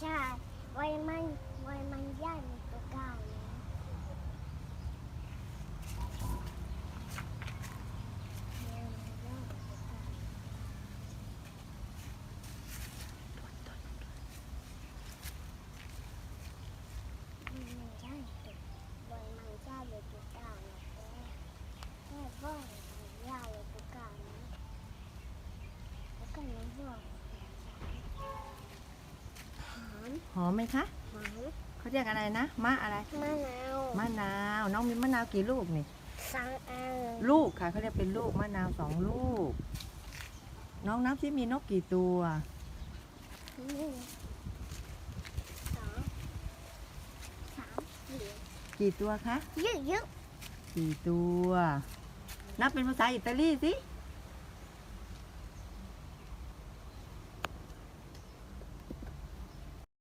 ใช่ไว้มันไว้มันย่านตัวกลางนะไว้มันย่านตัวกลางไว้มันย่าวไว้มันย่านตัวกลางนะแม่ไว้มันย่านตัวกลางนะแล้วก็น้ำบอกหอม หอมไหมคะหอมเขาเรียกอะไรนะมะอะไรมะนาวมะนาวน้องมีมะนาวกี่ลูกนี่สังอันลูกค่ะเขาเรียกเป็นลูกมะนาวสองลูก น้องนับที่มีนกกี่ตัวหนึ่งสองสามสี่กี่ตัวคะเยอะเยอะสี่ตัว นับเป็นภาษาอิตาลีสิๆ